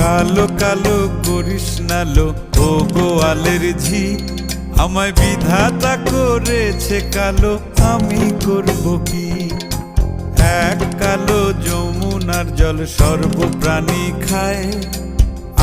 কালো কালো করিস না লো ও গোয়ালের ঝি, আমায় বিধাতা করেছে কালো। আমি করব কি? এক কালো যমুনার জল সর্বপ্রাণী খায়,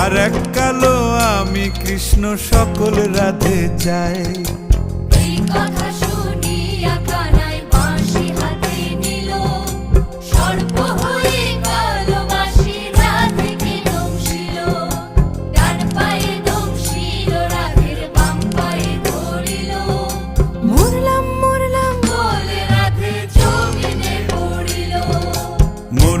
আর এক কালো আমি কৃষ্ণ সকল রাধে এই কথা